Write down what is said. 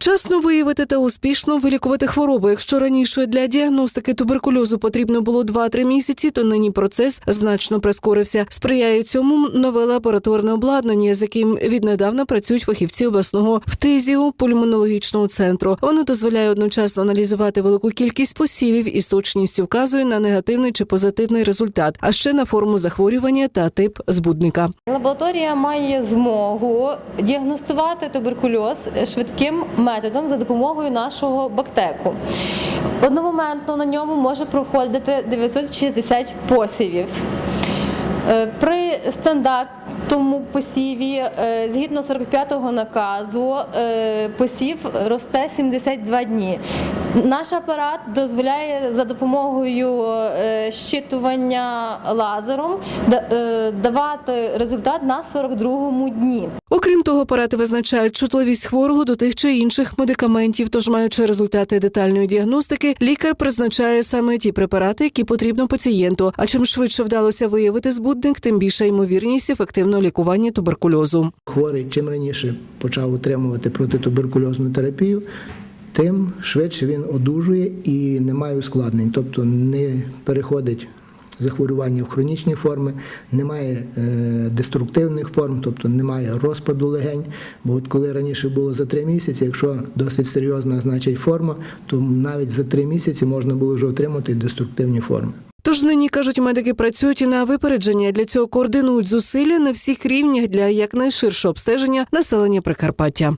Вчасно виявити та успішно вилікувати хворобу. Якщо раніше для діагностики туберкульозу потрібно було 2-3 місяці, то нині процес значно прискорився. Сприяє цьому нове лабораторне обладнання, з яким віднедавна працюють фахівці обласного ФТИЗІУ пульмонологічного центру. Воно дозволяє одночасно аналізувати велику кількість посівів і з точністю вказує на негативний чи позитивний результат, а ще на форму захворювання та тип збудника. Лабораторія має змогу діагностувати туберкульоз швидким методом за допомогою нашого бактеку. Одномоментно на ньому може проходити 960 посівів. Е, При стандартному посіві, е, згідно 45-го наказу, е, посів росте 72 дні. Наш апарат дозволяє за допомогою е, щитування лазером да- е, давати результат на 42-му дні. Окрім того, апарати визначають чутливість хворого до тих чи інших медикаментів. Тож, маючи результати детальної діагностики, лікар призначає саме ті препарати, які потрібно пацієнту. А чим швидше вдалося виявити збудник, тим більша ймовірність ефективного лікування туберкульозу. Хворий чим раніше почав отримувати протитуберкульозну терапію, тим швидше він одужує і не має ускладнень, тобто не переходить захворювання в хронічні форми, немає е, деструктивних форм, тобто немає розпаду легень. Бо от коли раніше було за три місяці, якщо досить серйозна значить форма, то навіть за три місяці можна було вже отримати деструктивні форми. Тож нині кажуть, медики працюють і на випередження. Для цього координують зусилля на всіх рівнях для якнайширшого обстеження населення Прикарпаття.